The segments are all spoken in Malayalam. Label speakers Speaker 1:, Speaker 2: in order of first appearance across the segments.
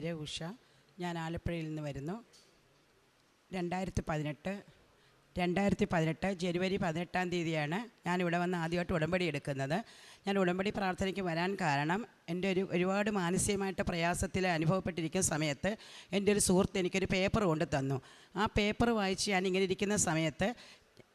Speaker 1: പേര് ഉഷ. ഞാൻ ആലപ്പുഴയിൽ നിന്ന് വരുന്നു. രണ്ടായിരത്തി പതിനെട്ട് രണ്ടായിരത്തി പതിനെട്ട് ജനുവരി പതിനെട്ടാം തീയതിയാണ് ഞാൻ ഇവിടെ വന്ന് ആദ്യമായിട്ട് ഉടമ്പടി എടുക്കുന്നത്. ഞാൻ ഉടമ്പടി പ്രാർത്ഥനയ്ക്ക് വരാൻ കാരണം എന്റെ ഒരു ഒരുപാട് മാനസികമായിട്ട് പ്രയാസത്തിൽ അനുഭവപ്പെട്ടിരിക്കുന്ന സമയത്ത് എന്റെ ഒരു സുഹൃത്ത് എനിക്കൊരു പേപ്പർ കൊണ്ടു തന്നു ആ പേപ്പർ വായിച്ച് ഞാൻ ഇങ്ങനെ ഇരിക്കുന്ന സമയത്ത്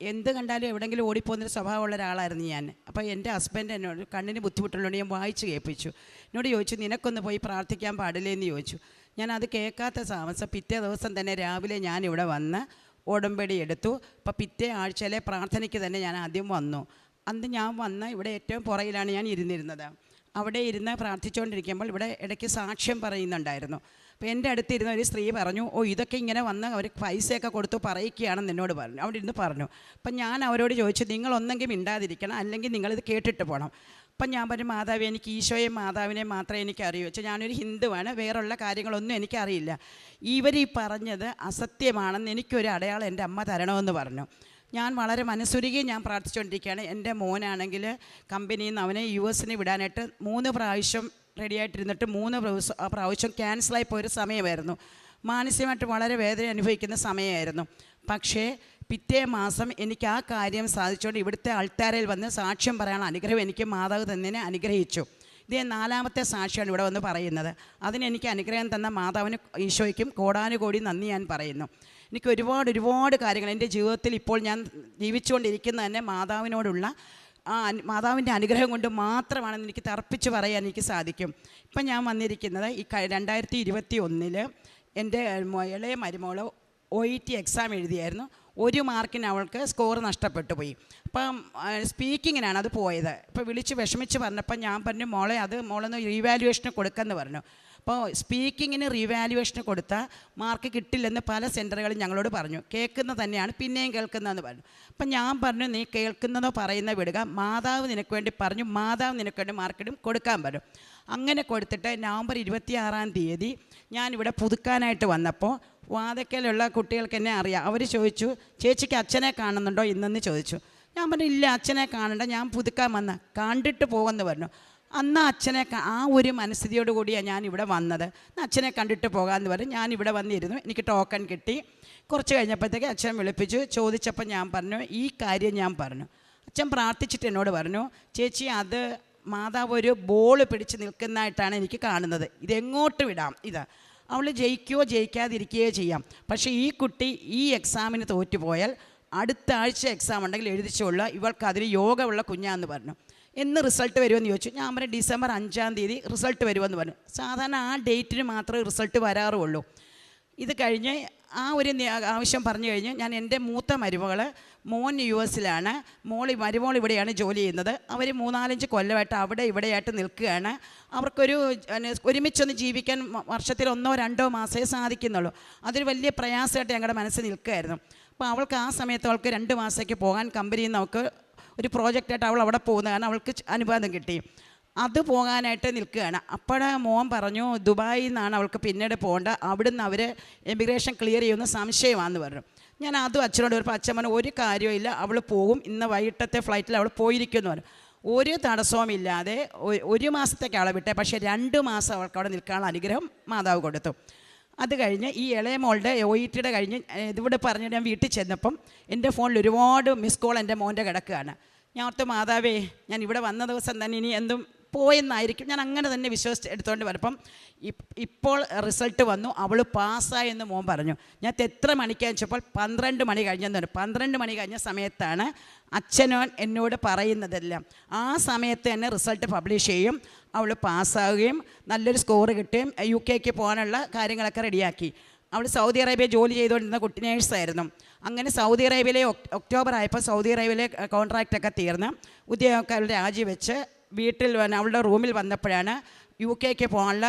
Speaker 1: എന്ത് കണ്ടാലും എവിടെയെങ്കിലും ഓടിപ്പോകുന്നൊരു സ്വഭാവമുള്ള ഒരാളായിരുന്നു ഞാൻ. അപ്പോൾ എന്റെ ഹസ്ബൻഡ് എന്നോട് കണ്ണിന് ബുദ്ധിമുട്ടുള്ളതുകൊണ്ട് ഞാൻ വായിച്ച് കേൾപ്പിച്ചു. എന്നോട് ചോദിച്ചു നിനക്കൊന്ന് പോയി പ്രാർത്ഥിക്കാൻ പാടില്ലേ? എന്ന് ചോദിച്ചു. ഞാൻ അത് കേൾക്കാത്ത താമസം പിറ്റേ ദിവസം തന്നെ രാവിലെ ഞാൻ ഇവിടെ വന്ന് ഓടമ്പടി എടുത്തു. അപ്പോൾ പിറ്റേ ആഴ്ചയിലെ പ്രാർത്ഥനയ്ക്ക് തന്നെ ഞാൻ ആദ്യം വന്നു. അന്ന് ഞാൻ വന്ന ഇവിടെ ഏറ്റവും പുറയിലാണ് ഞാൻ ഇരുന്നിരുന്നത്. അവിടെ ഇരുന്ന് പ്രാർത്ഥിച്ചുകൊണ്ടിരിക്കുമ്പോൾ ഇവിടെ ഇടയ്ക്ക് സാക്ഷ്യം പറയുന്നുണ്ടായിരുന്നു. അപ്പോൾ എന്റെ അടുത്തിരുന്ന ഒരു സ്ത്രീ പറഞ്ഞു ഓ ഇതൊക്കെ ഇങ്ങനെ വന്ന് അവർ പൈസയൊക്കെ കൊടുത്തു പറയിക്കുകയാണെന്ന് എന്നോട് പറഞ്ഞു. അവിടെ ഇരുന്ന് പറഞ്ഞു. അപ്പം ഞാൻ അവരോട് ചോദിച്ചു നിങ്ങൾ ഒന്നെങ്കിൽ മിണ്ടാതിരിക്കണം അല്ലെങ്കിൽ നിങ്ങളിത് കേട്ടിട്ട് പോകണം അപ്പം ഞാൻ പറഞ്ഞു മാതാവ് എനിക്ക് ഈശോയും മാതാവിനെ മാത്രമേ എനിക്ക് അറിയൂ വെച്ചാൽ ഞാനൊരു ഹിന്ദുവാണ് വേറുള്ള കാര്യങ്ങളൊന്നും എനിക്കറിയില്ല. ഇവർ ഈ പറഞ്ഞത് അസത്യമാണെന്ന് എനിക്കൊരു അടയാളം എന്റെ അമ്മ തരണമെന്ന് പറഞ്ഞു. ഞാൻ വളരെ മനസ്സുരുകി ഞാൻ പ്രാർത്ഥിച്ചുകൊണ്ടിരിക്കുകയാണ് എന്റെ മോനാണെങ്കിൽ കമ്പനിയിൽ നിന്ന് അവനെ യു എസിന് വിടാനായിട്ട് മൂന്ന് പ്രാവശ്യം റെഡിയായിട്ടിരുന്നിട്ട് മൂന്ന് പ്രാവശ്യം പ്രാവശ്യം ക്യാൻസലായി പോയൊരു സമയമായിരുന്നു. മാനസികമായിട്ട് വളരെ വേദന അനുഭവിക്കുന്ന സമയമായിരുന്നു. പക്ഷേ പിറ്റേ മാസം എനിക്ക് ആ കാര്യം സാധിച്ചുകൊണ്ട് ഇവിടുത്തെ ആൾത്താരയിൽ വന്ന് സാക്ഷ്യം പറയാനുള്ള അനുഗ്രഹം എനിക്ക് മാതാവ് തന്നെ അനുഗ്രഹിച്ചു. ഇത് നാലാമത്തെ സാക്ഷിയാണ് ഇവിടെ വന്ന് പറയുന്നത്. അതിനെനിക്ക് അനുഗ്രഹം തന്ന മാതാവിന് ഈശോയ്ക്കും കോടാനുകോടി നന്ദി ഞാൻ പറയുന്നു. എനിക്ക് ഒരുപാട് ഒരുപാട് കാര്യങ്ങൾ എന്റെ ജീവിതത്തിൽ ഇപ്പോൾ ഞാൻ ജീവിച്ചുകൊണ്ടിരിക്കുന്ന തന്നെ മാതാവിനോടുള്ള ആ മാതാവിന്റെ അനുഗ്രഹം കൊണ്ട് മാത്രമാണെന്ന് എനിക്ക് തർപ്പിച്ച് പറയാൻ എനിക്ക് സാധിക്കും. ഇപ്പം ഞാൻ വന്നിരിക്കുന്നത് ഈ രണ്ടായിരത്തി ഇരുപത്തി ഒന്നിൽ എന്റെ ഇളയ മരുമോൾ ഒ ഇ ടി എക്സാം എഴുതിയായിരുന്നു. ഒരു മാർക്കിന് അവൾക്ക് സ്കോർ നഷ്ടപ്പെട്ടു പോയി. അപ്പം സ്പീക്കിങ്ങിനാണ് അത് പോയത്. ഇപ്പോൾ വിളിച്ച് വിഷമിച്ച് പറഞ്ഞപ്പോൾ ഞാൻ പറഞ്ഞു മോളെ അത് മോളൊന്ന് റീവാലുവേഷന് കൊടുക്കുമെന്ന് പറഞ്ഞു. അപ്പോൾ സ്പീക്കിങ്ങിന് റീവാലുവേഷന് കൊടുത്താൽ മാർക്ക് കിട്ടില്ലെന്ന് പല സെന്ററുകളും ഞങ്ങളോട് പറഞ്ഞു. കേൾക്കുന്ന തന്നെയാണ് പിന്നെയും കേൾക്കുന്നതെന്ന് പറഞ്ഞു. അപ്പം ഞാൻ പറഞ്ഞു നീ കേൾക്കുന്നതോ പറയുന്ന വിടുക. മാതാവ് നിനക്ക് വേണ്ടി പറഞ്ഞു മാതാവ് നിനക്ക് വേണ്ടി മാർക്കിടും കൊടുക്കാൻ പറഞ്ഞു അങ്ങനെ കൊടുത്തിട്ട് നവംബർ ഇരുപത്തിയാറാം തീയതി ഞാനിവിടെ പുതുക്കാനായിട്ട് വന്നപ്പോൾ വാതക്കലുള്ള കുട്ടികൾക്ക് എന്നെ അറിയാം. അവർ ചോദിച്ചു ചേച്ചിക്ക് അച്ഛനെ കാണുന്നുണ്ടോ? ഇന്നെന്ന് ചോദിച്ചു. ഞാൻ പറഞ്ഞു ഇല്ല അച്ഛനെ കാണണ്ട. ഞാൻ പുതുക്കാൻ വന്ന കണ്ടിട്ട് പോകുമെന്ന് പറഞ്ഞു. അന്ന് അച്ഛനെ ആ ഒരു മനസ്ഥിതിയോട് കൂടിയാണ് ഞാൻ ഇവിടെ വന്നത്. അച്ഛനെ കണ്ടിട്ട് പോകാമെന്ന് പറഞ്ഞു ഞാൻ ഇവിടെ വന്നിരുന്നു. എനിക്ക് ടോക്കൺ കിട്ടി. കുറച്ച് കഴിഞ്ഞപ്പോഴത്തേക്ക് അച്ഛൻ വിളിപ്പിച്ചു. ചോദിച്ചപ്പോൾ ഞാൻ പറഞ്ഞു ഈ കാര്യം ഞാൻ പറഞ്ഞു. അച്ഛൻ പ്രാർത്ഥിച്ചിട്ട് എന്നോട് പറഞ്ഞു ചേച്ചി അത് മാതാവ് ഒരു ബോൾ പിടിച്ച് നിൽക്കുന്നതായിട്ടാണ് എനിക്ക് കാണുന്നത്. ഇതെങ്ങോട്ട് വിടാം ഇത്? അവൾ ജയിക്കുകയോ ജയിക്കാതിരിക്കുകയോ ചെയ്യാം. പക്ഷേ ഈ കുട്ടി ഈ എക്സാമിന് തോറ്റുപോയാൽ അടുത്ത ആഴ്ച എക്സാം ഉണ്ടെങ്കിൽ എഴുതിച്ചുള്ള ഇവൾക്ക് അതിന് യോഗമുള്ള കുഞ്ഞാന്ന് പറഞ്ഞു. എന്ന് റിസൾട്ട് വരുമെന്ന് ചോദിച്ചു. ഞാൻ പറഞ്ഞു ഡിസംബർ അഞ്ചാം തീയതി റിസൾട്ട് വരുമെന്ന് പറഞ്ഞു. സാധാരണ ആ ഡേറ്റിന് മാത്രമേ റിസൾട്ട് വരാറുള്ളൂ. ഇത് കഴിഞ്ഞ് ആ ഒരു ആവശ്യം പറഞ്ഞു കഴിഞ്ഞ് ഞാൻ എന്റെ മൂത്ത മരുമകൾ മോൻ യു എസിലാണ്. മോൾ മരുമോൾ ഇവിടെയാണ് ജോലി ചെയ്യുന്നത്. അവർ മൂന്നാലഞ്ച് കൊല്ലമായിട്ട് അവിടെ ഇവിടെയായിട്ട് നിൽക്കുകയാണ്. അവർക്കൊരു ഒരുമിച്ചൊന്ന് ജീവിക്കാൻ വർഷത്തിൽ ഒന്നോ രണ്ടോ മാസമേ സാധിക്കുന്നുള്ളൂ. അതൊരു വലിയ പ്രയാസമായിട്ട് ഞങ്ങളുടെ മനസ്സിൽ നിൽക്കുകയായിരുന്നു. അപ്പോൾ അവൾക്ക് ആ സമയത്ത് അവൾക്ക് രണ്ട് മാസത്തേക്ക് പോകാൻ കമ്പനിയിൽ നിന്ന് അവൾക്ക് ഒരു പ്രോജക്റ്റായിട്ട് അവൾ അവിടെ പോകുന്നത്. കാരണം അവൾക്ക് അനുവാദം കിട്ടി. അത് പോകാനായിട്ട് നിൽക്കുകയാണ്. അപ്പോഴേ മോൻ പറഞ്ഞു ദുബായിൽ നിന്നാണ് അവൾക്ക് പിന്നീട് പോകേണ്ട. അവിടുന്ന് അവർ എമിഗ്രേഷൻ ക്ലിയർ ചെയ്യുന്ന സംശയമാണെന്ന് പറഞ്ഞു. ഞാൻ അതും അച്ഛനോട് പറഞ്ഞപ്പോൾ അച്ഛൻ പറഞ്ഞു ഒരു കാര്യമില്ല അവൾ പോകും. ഇന്ന് വൈകിട്ടത്തെ ഫ്ലൈറ്റിൽ അവൾ പോയിരിക്കുമെന്ന് പറഞ്ഞു. ഒരു തടസ്സവുമില്ലാതെ ഒരു മാസത്തേക്ക് അവളെ വിട്ടേ. പക്ഷേ രണ്ട് മാസം അവൾക്ക് അവിടെ നിൽക്കാനുള്ള അനുഗ്രഹം മാതാവ് കൊടുത്തു. അത് കഴിഞ്ഞ് ഈ ഇളയ മോളുടെ ഒ ഇ ടിയുടെ കഴിഞ്ഞ് ഇതിവിടെ പറഞ്ഞ് ഞാൻ വീട്ടിൽ ചെന്നപ്പം എന്റെ ഫോണിൽ ഒരുപാട് മിസ് കോൾ എന്റെ മോന്റെ കിടക്കുകയാണ്. ഞാൻ ഓർത്ത് മാതാവേ ഞാൻ ഇവിടെ വന്ന ദിവസം തന്നെ ഇനി എന്തും പോയെന്നായിരിക്കും. ഞാൻ അങ്ങനെ തന്നെ വിശ്വസിച്ച് എടുത്തുകൊണ്ട് വരപ്പം ഇപ്പോൾ റിസൾട്ട് വന്നു. അവൾ പാസ്സായി എന്ന് മോൻ പറഞ്ഞു. ഞാൻ എത്ര മണിക്കാന്ന് വെച്ചപ്പോൾ പന്ത്രണ്ട് മണി കഴിഞ്ഞെന്ന് പറഞ്ഞു. പന്ത്രണ്ട് മണി കഴിഞ്ഞ സമയത്താണ് അച്ഛനോൻ എന്നോട് പറയുന്നതെല്ലാം. ആ സമയത്ത് തന്നെ റിസൾട്ട് പബ്ലിഷ് ചെയ്യും. അവൾ പാസ്സാവുകയും നല്ലൊരു സ്കോർ കിട്ടുകയും യു കെക്ക് പോകാനുള്ള കാര്യങ്ങളൊക്കെ റെഡിയാക്കി. അവൾ സൗദി അറേബ്യ ജോലി ചെയ്തുകൊണ്ടിരുന്ന കുട്ടി നേഴ്സായിരുന്നു. അങ്ങനെ സൗദി അറേബ്യയിലെ ഒക്ടോബർ ആയപ്പോൾ സൗദി അറേബ്യയിലെ കോൺട്രാക്റ്റൊക്കെ തീർന്ന് ഉദ്യോഗക്കാരുടെ രാജിവെച്ച് വീട്ടിൽ അവളുടെ റൂമിൽ വന്നപ്പോഴാണ് യു കെക്ക് പോകാനുള്ള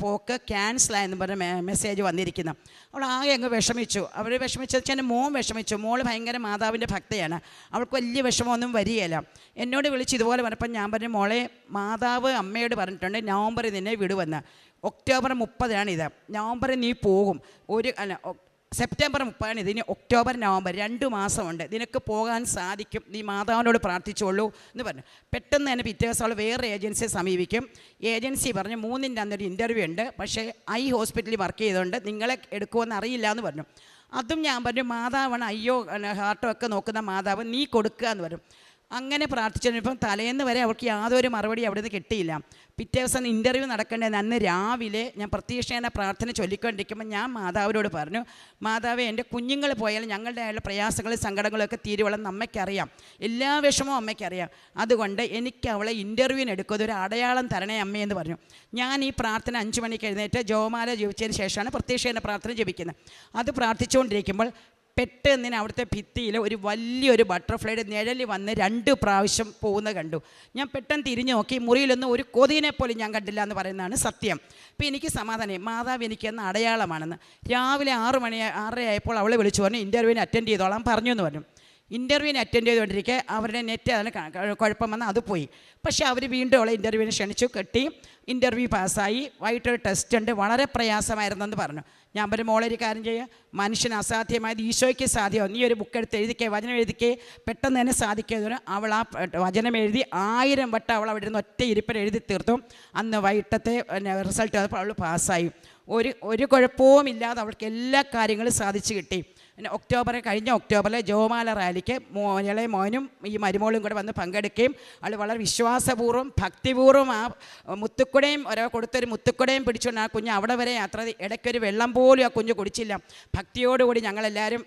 Speaker 1: പോക്ക് ക്യാൻസലായെന്ന് പറഞ്ഞ മെസ്സേജ് വന്നിരിക്കുന്നത്. അവൾ ആകെ അങ്ങ് വിഷമിച്ചു. അവർ വിഷമിച്ചു വെച്ചാൽ മോൻ വിഷമിച്ചു. മോൾ ഭയങ്കര മാതാവിന്റെ ഭക്തയാണ്. അവൾക്ക് വലിയ വിഷമമൊന്നും വരികയില്ല. എന്നോട് വിളിച്ച് ഇതുപോലെ പറഞ്ഞപ്പോൾ ഞാൻ പറഞ്ഞു മോളെ മാതാവ് അമ്മയോട് പറഞ്ഞിട്ടുണ്ട് നവംബറിൽ നിന്നെ വിടുവെന്ന്. ഒക്ടോബർ മുപ്പതിനാണ് ഇത് നവംബറിൽ നീ പോകും. ഒരു അല്ല സെപ്റ്റംബർ മുപ്പതാണ് ഇതിന് ഒക്ടോബർ നവംബർ രണ്ട് മാസമുണ്ട്. നിനക്ക് പോകാൻ സാധിക്കും. നീ മാതാവിനോട് പ്രാർത്ഥിച്ചോളൂ എന്ന് പറഞ്ഞു. പെട്ടെന്ന് തന്നെ പിറ്റേ ദിവസം അവൾ വേറെ ഏജൻസിയെ സമീപിക്കും. ഏജൻസി പറഞ്ഞു മൂന്നിന്റെ അന്നൊരു ഇന്റർവ്യൂ ഉണ്ട്. പക്ഷേ ഐ ഹോസ്പിറ്റലിൽ വർക്ക് ചെയ്തുകൊണ്ട് നിങ്ങളെ എടുക്കുമെന്ന് അറിയില്ല എന്ന് പറഞ്ഞു. അതും ഞാൻ പറഞ്ഞു മാതാവാണ് അയ്യോ ഹാർട്ടും ഒക്കെ നോക്കുന്ന മാതാവ് നീ കൊടുക്കുക എന്ന് പറഞ്ഞു. അങ്ങനെ പ്രാർത്ഥിച്ചപ്പം തലേന്ന് വരെ അവൾക്ക് യാതൊരു മറുപടി അവിടെ നിന്ന് കിട്ടിയില്ല. പിറ്റേ ദിവസം ഇന്റർവ്യൂ നടക്കേണ്ടത് അന്ന് രാവിലെ ഞാൻ പ്രത്യക്ഷേന പ്രാർത്ഥന ചൊല്ലിക്കൊണ്ടിരിക്കുമ്പോൾ ഞാൻ മാതാവിനോട് പറഞ്ഞു മാതാവ് എന്റെ കുഞ്ഞുങ്ങൾ പോയാലും ഞങ്ങളുടെ ആയുള്ള പ്രയാസങ്ങളും സങ്കടങ്ങളും ഒക്കെ തീരുവളം അമ്മയ്ക്കറിയാം എല്ലാ വിഷമവും അമ്മയ്ക്കറിയാം. അതുകൊണ്ട് എനിക്ക് അവളെ ഇന്റർവ്യൂവിന് എടുക്കുന്നത് ഒരു അടയാളം തരണേ അമ്മയെന്ന് പറഞ്ഞു. ഞാൻ ഈ പ്രാർത്ഥന അഞ്ച് മണിക്ക് എഴുന്നേറ്റ് ജോമാല ജപിച്ചതിന് ശേഷമാണ് പ്രത്യക്ഷേന പ്രാർത്ഥന ജപിക്കുന്നത്. അത് പ്രാർത്ഥിച്ചുകൊണ്ടിരിക്കുമ്പോൾ പെട്ടെന്നിന് അവിടുത്തെ ഭിത്തിയിൽ ഒരു വലിയൊരു ബട്ടർഫ്ലൈയുടെ നിഴൽ വന്ന് രണ്ട് പ്രാവശ്യം പോകുന്നത് കണ്ടു. ഞാൻ പെട്ടെന്ന് തിരിഞ്ഞു നോക്കി മുറിയിലൊന്നും ഒരു കൊതിനെ പോലും ഞാൻ കണ്ടില്ല എന്ന് പറയുന്നതാണ് സത്യം. അപ്പോൾ എനിക്ക് സമാധാനം മാതാവ് എനിക്ക് എന്ന അടയാളമാണെന്ന്. രാവിലെ ആറ് മണി ആറര ആയപ്പോൾ അവളെ വിളിച്ചു പറഞ്ഞു ഇന്റർവ്യൂവിന് അറ്റൻഡ് ചെയ്തോളാം പറഞ്ഞു എന്ന് പറഞ്ഞു. ഇന്റർവ്യൂവിന് അറ്റൻഡ് ചെയ്തുകൊണ്ടിരിക്കെ അവരുടെ നെറ്റ് അതിന് കുഴപ്പം വന്ന് അത് പോയി. പക്ഷേ അവർ വീണ്ടും അവളെ ഇന്റർവ്യൂവിന് ക്ഷണിച്ചു കെട്ടി. ഇന്റർവ്യൂ പാസ്സായി. വൈകിട്ടൊരു ടെസ്റ്റ് ഉണ്ട് വളരെ പ്രയാസമായിരുന്നെന്ന് പറഞ്ഞു. ഞാൻ പറഞ്ഞു മോളെ ഒരു കാര്യം ചെയ്യുക മനുഷ്യന് അസാധ്യമായത് ഈശോയ്ക്ക് സാധ്യമാവും. നീ ഒരു ബുക്ക് എടുത്ത് എഴുതിക്കേ വചനം എഴുതിക്കേ. പെട്ടെന്ന് തന്നെ സാധിക്കുന്നതിന് അവൾ ആ വചനം എഴുതി ആയിരം വട്ടം അവൾ അവിടെ ഇരുന്ന് ഒറ്റ ഇരിപ്പിൽ എഴുതി തീർത്തു. അന്ന് വൈകിട്ടത്തെ റിസൾട്ട് വന്നപ്പോൾ അവൾ പാസ്സായി ഒരു ഒരു കുഴപ്പവും ഇല്ലാതെ അവൾക്ക് എല്ലാ കാര്യങ്ങളും സാധിച്ചു കിട്ടി. പിന്നെ ഒക്ടോബർ കഴിഞ്ഞ ഒക്ടോബറിലെ ജോമാല റാലിക്ക് മോനെ മോനും ഈ മരുമോളും കൂടെ വന്ന് പങ്കെടുക്കുകയും അവൾ വളരെ വിശ്വാസപൂർവം ഭക്തിപൂർവം ആ മുത്തുക്കുടയും ഓരോ കൊടുത്തൊരു മുത്തുക്കുടയും പിടിച്ചുകൊണ്ട് ആ കുഞ്ഞ് അവിടെ വരെ യാത്ര ഇടയ്ക്കൊരു വെള്ളം പോലും ആ കുഞ്ഞ് കുടിച്ചില്ല. ഭക്തിയോടുകൂടി ഞങ്ങളെല്ലാവരും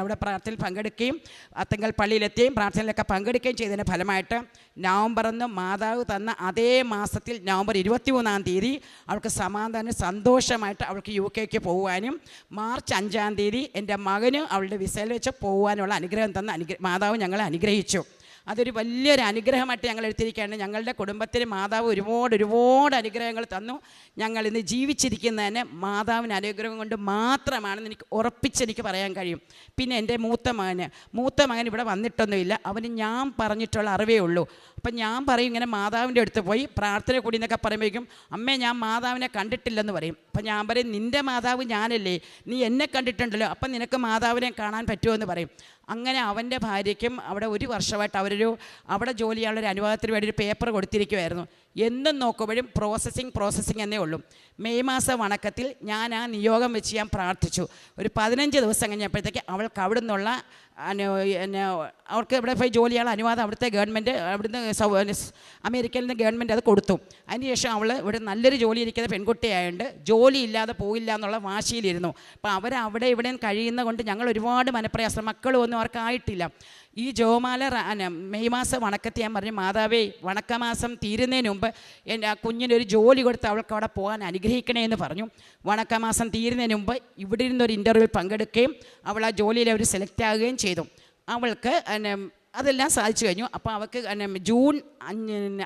Speaker 1: അവിടെ പ്രാർത്ഥനയിൽ പങ്കെടുക്കുകയും അത്തങ്കൽ പള്ളിയിലെത്തുകയും പ്രാർത്ഥനയിലൊക്കെ പങ്കെടുക്കുകയും ചെയ്തതിന്റെ ഫലമായിട്ട് നവംബർ ഒന്ന് മാതാവ് തന്ന അതേ മാസത്തിൽ നവംബർ ഇരുപത്തി മൂന്നാം തീയതി അവൾക്ക് സമാധാനം സന്തോഷമായിട്ട് അവൾക്ക് യു കെക്ക് പോകുവാനും മാർച്ച് അഞ്ചാം തീയതി എന്റെ മകന് അവളുടെ വിസയിൽ വെച്ച് പോകാനുള്ള അനുഗ്രഹം തന്ന അനുഗ്ര മാതാവ് ഞങ്ങളെ അനുഗ്രഹിച്ചു. അതൊരു വലിയൊരു അനുഗ്രഹമായിട്ട് ഞങ്ങൾ എടുത്തിരിക്കുകയാണ്. ഞങ്ങളുടെ കുടുംബത്തിന് മാതാവ് ഒരുപാട് ഒരുപാട് അനുഗ്രഹങ്ങൾ തന്നു. ഞങ്ങൾ ഇന്ന് ജീവിച്ചിരിക്കുന്നതിന് മാതാവിന് അനുഗ്രഹം കൊണ്ട് മാത്രമാണെന്ന് എനിക്ക് ഉറപ്പിച്ചെനിക്ക് പറയാൻ കഴിയും. പിന്നെ എന്റെ മൂത്ത മകന്. മൂത്ത മകൻ ഇവിടെ വന്നിട്ടൊന്നുമില്ല. അവന് ഞാൻ പറഞ്ഞിട്ടുള്ള അറിവേ ഉള്ളൂ. അപ്പം ഞാൻ പറയും ഇങ്ങനെ മാതാവിന്റെ അടുത്ത് പോയി പ്രാർത്ഥന കൂടി എന്നൊക്കെ പറയുമ്പോഴേക്കും അമ്മേ ഞാൻ മാതാവിനെ കണ്ടിട്ടില്ലെന്ന് പറയും. അപ്പം ഞാൻ പറയും നിന്റെ മാതാവ് ഞാനല്ലേ? നീ എന്നെ കണ്ടിട്ടുണ്ടല്ലോ. അപ്പം നിനക്ക് മാതാവിനെ കാണാൻ പറ്റുമോ? എന്ന് പറയും. അങ്ങനെ അവന്റെ ഭാര്യയ്ക്കും അവിടെ ഒരു വർഷമായിട്ട് അവരൊരു അവിടെ ജോലി ചെയ്യാനുള്ളൊരു അനുവാദത്തിന് വേണ്ടി ഒരു പേപ്പർ കൊടുത്തിരിക്കുമായിരുന്നു എന്നും നോക്കുമ്പോഴും പ്രോസസ്സിങ് പ്രോസസ്സിങ് എന്നേ ഉള്ളൂ. മെയ് മാസ വണക്കത്തിൽ ഞാൻ ആ നിയോഗം വെച്ച് ഞാൻ പ്രാർത്ഥിച്ചു. ഒരു പതിനഞ്ച് ദിവസം കഴിഞ്ഞപ്പോഴത്തേക്ക് അവൾക്ക് അവിടെ നിന്നുള്ള അവർക്ക് ഇവിടെ പോയി ജോലി ചെയ്യാനുള്ള അനുവാദം അവിടുത്തെ ഗവൺമെന്റ് അവിടുന്ന് അമേരിക്കയിൽ നിന്ന് ഗവൺമെന്റ് അത് കൊടുത്തു. അതിനുശേഷം അവൾ ഇവിടെ നല്ലൊരു ജോലി ഇരിക്കുന്ന പെൺകുട്ടിയായതുകൊണ്ട് ജോലി ഇല്ലാതെ പോയില്ല എന്നുള്ള വാശിയിലിരുന്നു. അപ്പോൾ അവരവിടെ ഇവിടെ കഴിയുന്ന കൊണ്ട് ഞങ്ങൾ ഒരുപാട് മനപ്രയാസം. ഒന്നും അവർക്കായിട്ടില്ല ഈ ജോമാല മെയ് മാസം വണക്കത്തെ ഞാൻ പറഞ്ഞു മാതാവേ വണക്കമാസം തീരുന്നതിന് മുമ്പ് എന്റെ ആ കുഞ്ഞിന് ഒരു ജോലി കൊടുത്ത് അവൾക്ക് അവിടെ പോകാൻ അനുഗ്രഹിക്കണേ എന്ന് പറഞ്ഞു. വണക്കമാസം തീരുന്നതിന് മുമ്പ് ഇവിടെ ഇരുന്നൊരു ഇന്റർവ്യൂവിൽ പങ്കെടുക്കുകയും അവൾ ആ ജോലിയിൽ അവർ സെലക്ട് ആകുകയും ചെയ്തു. അവൾക്ക് അതെല്ലാം സാധിച്ചു കഴിഞ്ഞു. അപ്പോൾ അവൾക്ക് ജൂൺ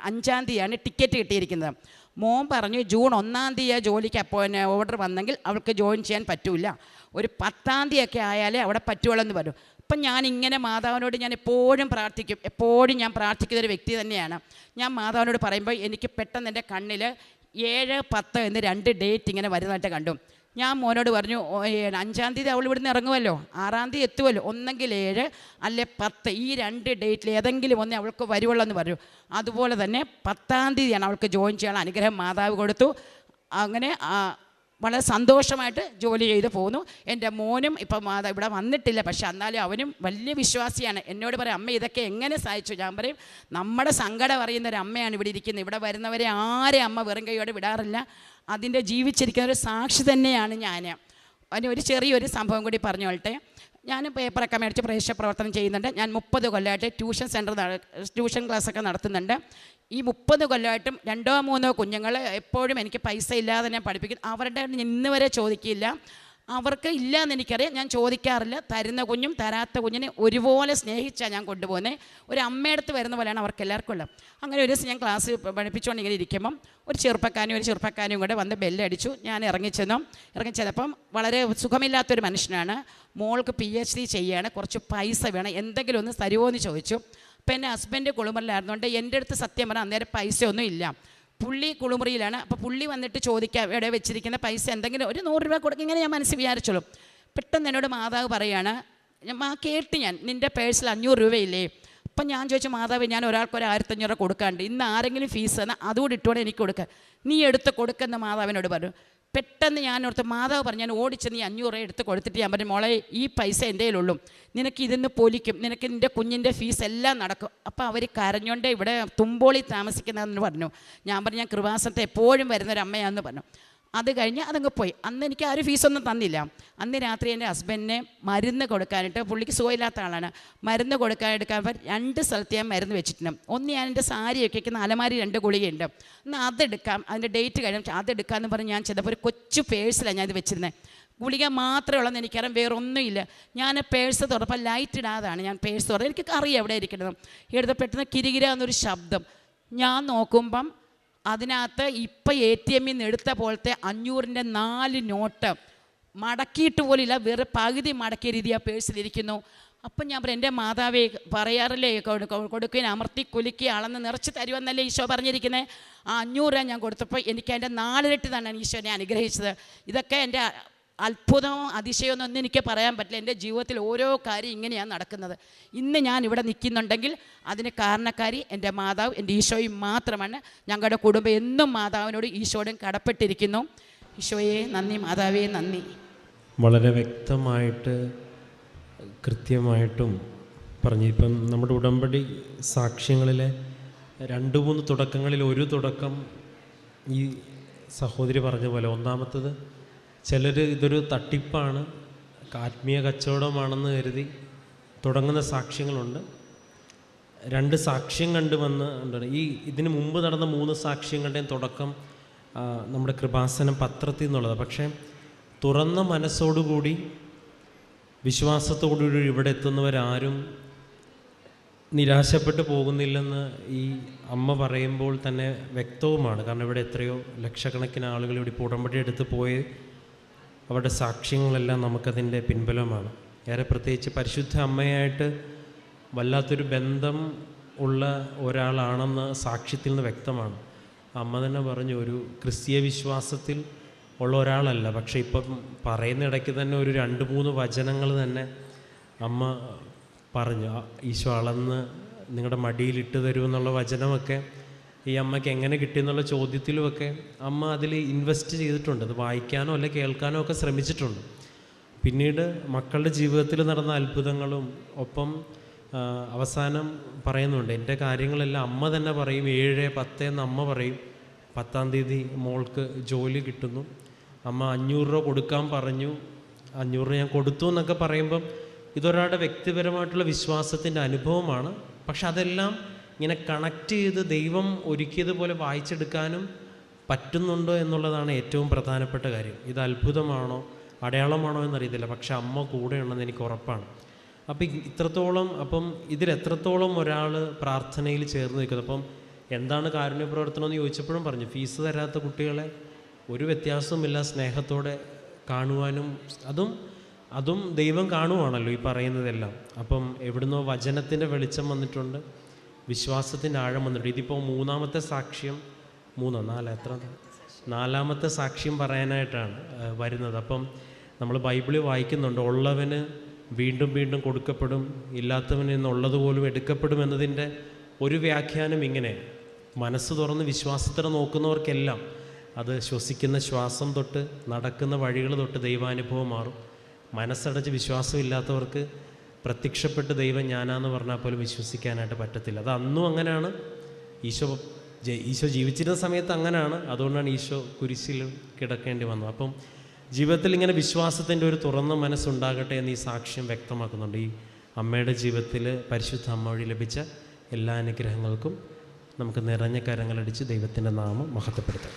Speaker 1: അഞ്ച് തീയതിയാണ് ടിക്കറ്റ് കിട്ടിയിരിക്കുന്നത്. മോൻ പറഞ്ഞു ജൂൺ ഒന്നാം തീയതി ജോലിക്ക് അപ്പോൾ ഓർഡർ വന്നെങ്കിൽ അവൾക്ക് ജോയിൻ ചെയ്യാൻ പറ്റൂല. ഒരു പത്താം തീയതി ഒക്കെ ആയാലേ അവിടെ പറ്റുള്ളൂ എന്ന് പറഞ്ഞു. അപ്പം ഞാൻ ഇങ്ങനെ മാതാവിനോട് ഞാൻ എപ്പോഴും പ്രാർത്ഥിക്കും. എപ്പോഴും ഞാൻ പ്രാർത്ഥിക്കുന്ന ഒരു വ്യക്തി തന്നെയാണ്. ഞാൻ മാതാവിനോട് പറയുമ്പോൾ എനിക്ക് പെട്ടെന്ന് എന്റെ കണ്ണിൽ ഏഴ് പത്ത് എന്ന് രണ്ട് ഡേറ്റ് ഇങ്ങനെ വരുന്നതായിട്ട് കണ്ടു. ഞാൻ മോനോട് പറഞ്ഞു അഞ്ചാം തീയതി അവൾ ഇവിടുന്ന് ഇറങ്ങുമല്ലോ ആറാം തീയതി എത്തുമല്ലോ ഒന്നെങ്കിൽ ഏഴ് അല്ലെ പത്ത് ഈ രണ്ട് ഡേറ്റിൽ ഏതെങ്കിലും ഒന്നേ അവൾക്ക് വരുവുള്ളൂ എന്ന് പറഞ്ഞു. അതുപോലെ തന്നെ പത്താം തീയതിയാണ് അവൾക്ക് ജോയിൻ ചെയ്യാൻ അനുഗ്രഹം മാതാവ് കൊടുത്തു. അങ്ങനെ വളരെ സന്തോഷമായിട്ട് ജോലി ചെയ്ത് പോകുന്നു എന്റെ മോനും ഇപ്പം ഇവിടെ വന്നിട്ടില്ല. പക്ഷെ എന്നാലും അവനും വലിയ വിശ്വാസിയാണ്. എന്നോട് പറയും അമ്മ ഇതൊക്കെ എങ്ങനെ സഹായിച്ചു ഞാൻ പറയും നമ്മുടെ സങ്കടം അറിയുന്ന ഒരു അമ്മയാണ് ഇവിടെ ഇരിക്കുന്നത്. ഇവിടെ വരുന്നവരെ ആരെ അമ്മ വെറും കൈയോടെ വിടാറില്ല. അതിന്റെ ജീവിച്ചിരിക്കുന്ന ഒരു സാക്ഷി തന്നെയാണ് ഞാൻ അതിന് ഒരു ചെറിയൊരു സംഭവം കൂടി പറഞ്ഞോളട്ടെ ഞാൻ പേപ്പറൊക്കെ മേടിച്ച് പ്രേക്ഷ പ്രവർത്തനം ചെയ്യുന്നുണ്ട്. ഞാൻ മുപ്പത് കൊല്ലമായിട്ട് ട്യൂഷൻ സെന്റർ ട്യൂഷൻ ക്ലാസ്സൊക്കെ നടത്തുന്നുണ്ട്. ഈ മുപ്പത് കൊല്ലമായിട്ടും രണ്ടോ മൂന്നോ കുഞ്ഞുങ്ങൾ എപ്പോഴും എനിക്ക് പൈസ ഇല്ലാതെ ഞാൻ പഠിപ്പിക്കും അവരുടെ ഇന്ന് വരെ ചോദിക്കില്ല. അവർക്ക് ഇല്ല എന്ന് എനിക്കറിയാം. ഞാൻ ചോദിക്കാറില്ല. തരുന്ന കുഞ്ഞും തരാത്ത കുഞ്ഞിനെ ഒരുപോലെ സ്നേഹിച്ചാണ് ഞാൻ കൊണ്ടുപോകുന്നത് ഒരു അമ്മയടുത്ത് വരുന്ന പോലെയാണ് അവർക്ക് എല്ലാവർക്കും ഉള്ളത്. അങ്ങനെ ഒരു ദിവസം ഞാൻ ക്ലാസ് പഠിപ്പിച്ചുകൊണ്ട് ഇങ്ങനെ ഇരിക്കുമ്പം ഒരു ചെറുപ്പക്കാരും ഒരു ചെറുപ്പക്കാരും കൂടെ വന്ന് ബെല്ലടിച്ചു. ഞാൻ ഇറങ്ങിച്ചെന്നു ഇറങ്ങിച്ചെന്നപ്പം വളരെ സുഖമില്ലാത്തൊരു മനുഷ്യനാണ്. മോൾക്ക് പി എച്ച് ഡി ചെയ്യാണ്. കുറച്ച് പൈസ വേണം. എന്തെങ്കിലും ഒന്ന് തരുമോ എന്ന് ചോദിച്ചു. അപ്പം എന്റെ ഹസ്ബൻഡ് കുളിമറിലായിരുന്നുകൊണ്ട് എന്റെ അടുത്ത് സത്യം പറഞ്ഞാൽ അന്നേരം പൈസയൊന്നും ഇല്ല. പുള്ളി കുളിമുറിയിലാണ്. അപ്പോൾ പുള്ളി വന്നിട്ട് ചോദിക്കാം എവിടെ വെച്ചിരിക്കുന്ന പൈസ എന്തെങ്കിലും ഒരു നൂറ് രൂപ കൊടുക്കും ഇങ്ങനെ ഞാൻ മനസ്സിൽ വിചാരിച്ചോളൂ. പെട്ടെന്ന് എന്നോട് മാതാവ് പറയാണ് മാ കേട്ട് ഞാൻ നിന്റെ പേഴ്സിൽ അഞ്ഞൂറ് രൂപയില്ലേ? അപ്പം ഞാൻ ചോദിച്ചു മാതാവ് ഞാൻ ഒരാൾക്ക് ഒരു ആയിരത്തഞ്ഞൂറ് കൊടുക്കാണ്ട് ഇന്ന് ആരെങ്കിലും ഫീസ് തന്നാൽ അതുകൂടി ഇട്ടുകൊണ്ട് എനിക്ക് കൊടുക്കുക നീ എടുത്ത് കൊടുക്കുന്ന മാതാവിനോട് പറഞ്ഞു. പെട്ടെന്ന് ഞാൻ ഓർത്ത് മാതാവ് പറഞ്ഞു ഞാൻ ഓടിച്ച് നീ അഞ്ഞൂറ് എടുത്ത് കൊടുത്തിട്ട് ഞാൻ പറഞ്ഞു മോളെ ഈ പൈസ എന്റെ കയ്യിലുള്ളൂ. നിനക്ക് ഇതിന്ന് പൊലിക്കും. നിനക്ക് നിന്റെ കുഞ്ഞിന്റെ ഫീസ് എല്ലാം നടക്കും. അപ്പോൾ അവർ കരഞ്ഞുകൊണ്ട് ഇവിടെ തുമ്പോളി താമസിക്കുന്നതെന്ന് പറഞ്ഞു. ഞാൻ പറഞ്ഞു ഞാൻ കൃപാസനത്തെ എപ്പോഴും വരുന്നൊരു അമ്മയാണെന്ന് പറഞ്ഞു. അത് കഴിഞ്ഞ് അതങ്ങ് പോയി. അന്ന് എനിക്ക് ആരും ഫീസൊന്നും തന്നില്ല. അന്ന് രാത്രി എന്റെ ഹസ്ബൻഡിനെ മരുന്ന് കൊടുക്കാനായിട്ട് പുള്ളിക്ക് സുഖമില്ലാത്ത ആളാണ്. മരുന്ന് കൊടുക്കാൻ എടുക്കാൻ രണ്ട് സ്ഥലത്ത് ഞാൻ മരുന്ന് വെച്ചിട്ടുണ്ട്. ഒന്ന് ഞാൻ എന്റെ സാരിയൊക്കെ വയ്ക്കുന്ന അലമാരി രണ്ട് ഗുളികയുണ്ട്. എന്നാൽ അതെടുക്കാം അതിന്റെ ഡേറ്റ് കഴിയും അതെടുക്കാമെന്ന് പറഞ്ഞ് ഞാൻ ചെയ്തപ്പോൾ ഒരു കൊച്ചു പേഴ്സിലാണ് ഞാനിത് വെച്ചിരുന്നത് ഗുളിക മാത്രമേ ഉള്ളെന്ന് എനിക്കറിയാം. വേറൊന്നുമില്ല. ഞാൻ പേഴ്സ് തുറപ്പം ലൈറ്റ് ഇടാതാണ് ഞാൻ പേഴ്സ് തുറന്നത്. എനിക്ക് അറിയാം എവിടെ ഇരിക്കുന്നത്. എടുത്ത് പെട്ടെന്ന് കിരികിര എന്നൊരു ശബ്ദം. ഞാൻ നോക്കുമ്പം അതിനകത്ത് ഇപ്പം എ ടി എമ്മിൽ നിന്ന് എടുത്ത പോലത്തെ അഞ്ഞൂറിന്റെ നാല് നോട്ട് മടക്കിയിട്ട് പോലില്ല വേറെ പകുതി മടക്കിയ രീതി ആ പേഴ്സിലിരിക്കുന്നു അപ്പം ഞാൻ പറയും എന്റെ മാതാവേ പറയാറില്ലേ കൊടുക്കുകയും അമർത്തി കുലുക്കി അളന്ന് നിറച്ച് തരുമെന്നല്ലേ ഈശോ പറഞ്ഞിരിക്കുന്നത് ആ അഞ്ഞൂറ് ഞാൻ കൊടുത്തപ്പോൾ എനിക്ക് അതിന്റെ നാലിരട്ടി തന്നെ ഈശോനെ അനുഗ്രഹിച്ചത്. ഇതൊക്കെ എന്റെ അത്ഭുതമോ അതിശയമോ ഒന്നും എനിക്ക് പറയാൻ പറ്റില്ല. എന്റെ ജീവിതത്തിൽ ഓരോ കാര്യം ഇങ്ങനെയാണ് നടക്കുന്നത്. ഇന്ന് ഞാൻ ഇവിടെ നിൽക്കുന്നുണ്ടെങ്കിൽ അതിന് കാരണക്കാരി എന്റെ മാതാവ് എന്റെ ഈശോയും മാത്രമാണ്. ഞങ്ങളുടെ കുടുംബം എന്നും മാതാവിനോട് ഈശോയോടും കടപ്പെട്ടിരിക്കുന്നു. ഈശോയെ നന്ദി മാതാവേ നന്ദി.
Speaker 2: വളരെ വ്യക്തമായിട്ട് കൃത്യമായിട്ടും പറഞ്ഞു. ഇപ്പം നമ്മുടെ ഉടമ്പടി സാക്ഷ്യങ്ങളിലെ രണ്ട് മൂന്ന് തുടക്കങ്ങളിൽ ഒരു തുടക്കം ഈ സഹോദരി പറഞ്ഞ പോലെ. ഒന്നാമത്തത് ചിലർ ഇതൊരു തട്ടിപ്പാണ് ആത്മീയ കച്ചവടമാണെന്ന് കരുതി തുടങ്ങുന്ന സാക്ഷ്യങ്ങളുണ്ട്. രണ്ട് സാക്ഷ്യം കണ്ട് വന്ന് ഈ ഇതിന് മുമ്പ് നടന്ന മൂന്ന് സാക്ഷ്യങ്ങളുടെയും തുടക്കം നമ്മുടെ കൃപാസനം പത്രത്തിൽ നിന്നുള്ളത് പക്ഷേ തുറന്ന മനസ്സോടുകൂടി വിശ്വാസത്തോടുകൂടി ഇവിടെ എത്തുന്നവരാരും നിരാശപ്പെട്ടു പോകുന്നില്ലെന്ന് ഈ അമ്മ പറയുമ്പോൾ തന്നെ വ്യക്തവുമാണ്. കാരണം ഇവിടെ എത്രയോ ലക്ഷക്കണക്കിന് ആളുകൾ ഇവിടെ ഇപ്പോൾ ഉടമ്പടി എടുത്ത് പോയി അവരുടെ സാക്ഷ്യങ്ങളെല്ലാം നമുക്കതിന്റെ പിൻബലമാണ്. ഏറെ പ്രത്യേകിച്ച് പരിശുദ്ധ അമ്മയായിട്ട് വല്ലാത്തൊരു ബന്ധം ഉള്ള ഒരാളാണെന്ന് സാക്ഷ്യത്തിൽ നിന്ന് വ്യക്തമാണ്. അമ്മ തന്നെ പറഞ്ഞു ഒരു ക്രിസ്തീയ വിശ്വാസത്തിൽ ഉള്ള ഒരാളല്ല. പക്ഷേ ഇപ്പം പറയുന്ന ഇടയ്ക്ക് തന്നെ ഒരു രണ്ട് മൂന്ന് വചനങ്ങൾ തന്നെ അമ്മ പറഞ്ഞു. ഈശോ അളന്ന് നിങ്ങളുടെ മടിയിൽ ഇട്ട് തരുമെന്നുള്ള വചനമൊക്കെ ഈ അമ്മയ്ക്ക് എങ്ങനെ കിട്ടി എന്നുള്ള ചോദ്യത്തിലുമൊക്കെ അമ്മ അതിൽ ഇൻവെസ്റ്റ് ചെയ്തിട്ടുണ്ട്. അത് വായിക്കാനോ അല്ലെ കേൾക്കാനോ ഒക്കെ ശ്രമിച്ചിട്ടുണ്ട്. പിന്നീട് മക്കളുടെ ജീവിതത്തിൽ നടന്ന അത്ഭുതങ്ങളും ഒപ്പം അവസാനം പറയുന്നുണ്ട്. എന്റെ കാര്യങ്ങളെല്ലാം അമ്മ തന്നെ പറയും. ഏഴ് പത്ത് എന്ന് അമ്മ പറയും. പത്താം തീയതി മോൾക്ക് ജോലി കിട്ടുന്നു. അമ്മ അഞ്ഞൂറ് രൂപ കൊടുക്കാൻ പറഞ്ഞു. അഞ്ഞൂറ് ഞാൻ കൊടുത്തു എന്നൊക്കെ പറയുമ്പം ഇതൊരാളുടെ വ്യക്തിപരമായിട്ടുള്ള വിശ്വാസത്തിന്റെ അനുഭവമാണ്. പക്ഷെ അതെല്ലാം ഇങ്ങനെ കണക്ട് ചെയ്ത് ദൈവം ഒരുക്കിയതുപോലെ വായിച്ചെടുക്കാനും പറ്റുന്നുണ്ടോ എന്നുള്ളതാണ് ഏറ്റവും പ്രധാനപ്പെട്ട കാര്യം. ഇത് അത്ഭുതമാണോ അടയാളമാണോ എന്നറിയത്തില്ല. പക്ഷെ അമ്മ കൂടെയുണ്ടെന്ന് എനിക്ക് ഉറപ്പാണ്. അപ്പം ഇത്രത്തോളം അപ്പം ഇതിൽ എത്രത്തോളം ഒരാൾ പ്രാർത്ഥനയിൽ ചേർന്ന് നിൽക്കുന്നത് അപ്പം എന്താണ് കാരുണ്യ പ്രവർത്തനം എന്ന് ചോദിച്ചപ്പോഴും പറഞ്ഞു ഫീസ് തരാത്ത കുട്ടികളെ ഒരു വ്യത്യാസവുമില്ല സ്നേഹത്തോടെ കാണുവാനും അതും അതും ദൈവം കാണുവാണല്ലോ ഈ പറയുന്നതെല്ലാം. അപ്പം എവിടുന്നോ വചനത്തിന്റെ വെളിച്ചം വന്നിട്ടുണ്ട്. വിശ്വാസത്തിന്റെ ആഴം വന്നിട്ട് ഇതിപ്പോൾ മൂന്നാമത്തെ സാക്ഷ്യം മൂന്നോ നാലോ എത്ര? നാലാമത്തെ സാക്ഷ്യം പറയാനായിട്ടാണ് വരുന്നത്. അപ്പം നമ്മൾ ബൈബിളിൽ വായിക്കുന്നുണ്ട്. ഉള്ളവന് വീണ്ടും വീണ്ടും കൊടുക്കപ്പെടും. ഇല്ലാത്തവന് എന്നുള്ളതുപോലും എടുക്കപ്പെടും എന്നതിന്റെ ഒരു വ്യാഖ്യാനം ഇങ്ങനെ. മനസ്സ് തുറന്ന് വിശ്വാസത്തോടെ നോക്കുന്നവർക്കെല്ലാം അത് ശ്വസിക്കുന്ന ശ്വാസം തൊട്ട് നടക്കുന്ന വഴികൾ തൊട്ട് ദൈവാനുഭവം മാറും. മനസ്സടച്ച് വിശ്വാസമില്ലാത്തവർക്ക് പ്രത്യക്ഷപ്പെട്ട് ദൈവം ഞാനാന്ന് പറഞ്ഞാൽ പോലും വിശ്വസിക്കാനായിട്ട് പറ്റത്തില്ല. അത് അന്നും അങ്ങനെയാണ്. ഈശോ ഈശോ ജീവിച്ചിരുന്ന സമയത്ത് അങ്ങനെയാണ്. അതുകൊണ്ടാണ് ഈശോ കുരിശിൽ കിടക്കേണ്ടി വന്നത്. അപ്പം ജീവിതത്തിൽ ഇങ്ങനെ വിശ്വാസത്തിന്റെ ഒരു തുറന്ന മനസ്സുണ്ടാകട്ടെ എന്ന് ഈ സാക്ഷ്യം വ്യക്തമാക്കുന്നുണ്ട്. ഈ അമ്മയുടെ ജീവിതത്തിൽ പരിശുദ്ധ അമ്മ വഴി ലഭിച്ച എല്ലാ അനുഗ്രഹങ്ങൾക്കും നമുക്ക് നിറഞ്ഞ കരങ്ങളടിച്ച് ദൈവത്തിന്റെ നാമം മഹത്വപ്പെടുത്താം.